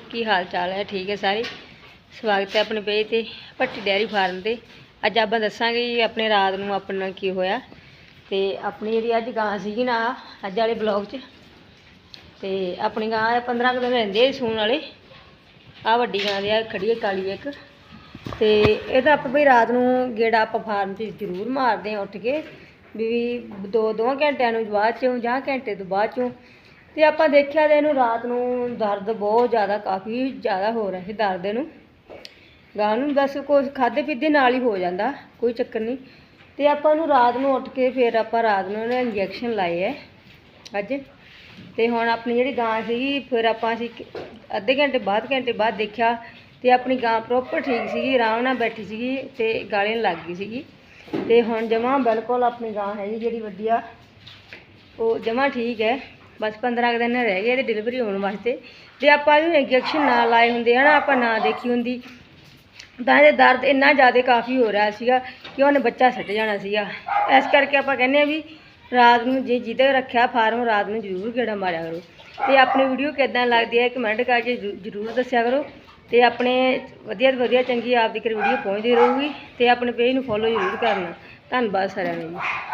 ਕੀ ਹਾਲ ਚਾਲ ਹੈ? ਠੀਕ ਹੈ ਸਾਰੇ। ਸਵਾਗਤ ਹੈ ਆਪਣੇ ਪੇਜ ਤੇ, ਭੱਟੀ ਡੈਰੀ ਫਾਰਮ ਤੇ। ਅੱਜ ਆਪਾਂ ਦੱਸਾਂਗੇ ਆਪਣੇ ਰਾਤ ਨੂੰ ਆਪਣੇ ਨਾਲ ਕੀ ਹੋਇਆ। ਤੇ ਆਪਣੀ ਜਿਹੜੀ ਅੱਜ ਗਾਂ ਸੀਗੀ ਨਾ, ਅੱਜ ਵਾਲੇ ਬਲੌਗ 'ਚ, ਤੇ ਆਪਣੀ ਗਾਂ 15 ਕੁ ਦਿਨ ਰਹਿੰਦੇ ਸੂਣ ਵਾਲੇ। ਆ ਵੱਡੀ ਗਾਂ ਦੀ ਆ, ਖੜੀ ਹੈ ਕਾਲੀ ਇੱਕ। ਤੇ ਇਹ ਤਾਂ ਆਪਾਂ ਵੀ ਰਾਤ ਨੂੰ ਗੇੜਾ ਆਪਾਂ ਫਾਰਮ 'ਚ ਜ਼ਰੂਰ ਮਾਰਦੇ ਆ ਉੱਠ ਕੇ। ਵੀ ਦੋ ਦੋ ਘੰਟਿਆਂ ਨੂੰ ਬਾਅਦ ਚੋਂ, ਜਾਂ ਘੰਟੇ ਤੋਂ ਬਾਅਦ ਚੋਂ। ਤੇ ਆਪਾਂ ਦੇਖਿਆ ਤੇ ਇਹਨੂੰ ਰਾਤ ਨੂੰ ਦਰਦ ਬਹੁਤ ਜ਼ਿਆਦਾ, ਕਾਫੀ ਜ਼ਿਆਦਾ ਹੋ ਰਿਹਾ ਸੀ ਦਰਦ ਇਹਨੂੰ। ਗਾਂ ਨੂੰ ਬਸ ਕੁਛ ਖਾਦੇ ਪੀਦੇ ਨਾਲ ਹੀ ਹੋ ਜਾਂਦਾ, ਕੋਈ ਚੱਕਰ ਨਹੀਂ। ਤੇ ਆਪਾਂ ਨੂੰ ਰਾਤ ਨੂੰ ਉੱਠ ਕੇ ਫਿਰ ਆਪਾਂ ਰਾਤ ਨੂੰ ਇਹਨੇ ਇੰਜੈਕਸ਼ਨ ਲਾਏ ਐ ਅੱਜ। ਤੇ ਹੁਣ ਆਪਣੀ ਜਿਹੜੀ ਗਾਂ ਸੀਗੀ ਫਿਰ ਆਪਾਂ ਅਸੀਂ ਅੱਧੇ ਘੰਟੇ ਬਾਅਦ ਘੰਟੇ ਬਾਅਦ ਦੇਖਿਆ ਤੇ ਆਪਣੀ ਗਾਂ ਪ੍ਰੋਪਰ ਠੀਕ ਸੀਗੀ, ਆਰਾਮ ਨਾਲ ਬੈਠੀ ਸੀਗੀ ਤੇ ਗਾਲੇ ਲੱਗ ਗਈ ਸੀਗੀ। ਤੇ ਹੁਣ ਜਮਾਂ ਬਿਲਕੁਲ ਆਪਣੀ ਗਾਂ ਹੈ ਜਿਹੜੀ ਵੱਡੀ ਆ ਉਹ ਜਮਾਂ ਠੀਕ ਹੈ। ਬਸ 15 ਕੁ ਦਿਨ ਰਹਿ ਗਏ ਇਹਦੀ ਡਿਲੀਵਰੀ ਹੋਣ ਵਾਸਤੇ। ਤੇ ਆਪਾਂ ਇਹਨੂੰ ਇੰਜੈਕਸ਼ਨ ਨਾ ਲਾਏ ਹੁੰਦੇ, ਹਨਾ, ਆਪਾਂ ਨਾ ਦੇਖੀ ਹੁੰਦੀ, ਤਾਂ ਇਹਦੇ ਦਰਦ ਇੰਨਾ ਜ਼ਿਆਦਾ ਕਾਫੀ ਹੋ ਰਿਹਾ ਸੀਗਾ ਕਿ ਉਹਨੇ ਬੱਚਾ ਸੱਟ ਜਾਣਾ ਸੀਗਾ। ਇਸ ਕਰਕੇ ਆਪਾਂ ਕਹਿੰਦੇ ਆ ਵੀ ਰਾਤ ਨੂੰ ਜੇ ਜਿਹਦੇ ਰੱਖਿਆ ਫਾਰਮ, ਰਾਤ ਨੂੰ ਜ਼ਰੂਰ ਗੇੜਾ ਮਾਰਿਆ ਕਰੋ। ਤੇ ਆਪਣੀ ਵੀਡੀਓ ਕਿੱਦਾਂ ਲੱਗਦੀ ਹੈ ਕਮੈਂਟ ਕਰਕੇ ਜ਼ਰੂਰ ਦੱਸਿਆ ਕਰੋ। ਤੇ ਆਪਣੇ ਵਧੀਆ ਤੋਂ ਵਧੀਆ ਚੰਗੀ ਆਪ ਦੀ ਕਰ ਵੀਡੀਓ ਪਹੁੰਚਦੀ ਰਹੂਗੀ ਤੇ ਆਪਣੇ ਪੇਜ ਨੂੰ ਫੋਲੋ ਜ਼ਰੂਰ ਕਰਨਾ। ਧੰਨਵਾਦ ਸਾਰਿਆਂ ਦਾ ਜੀ।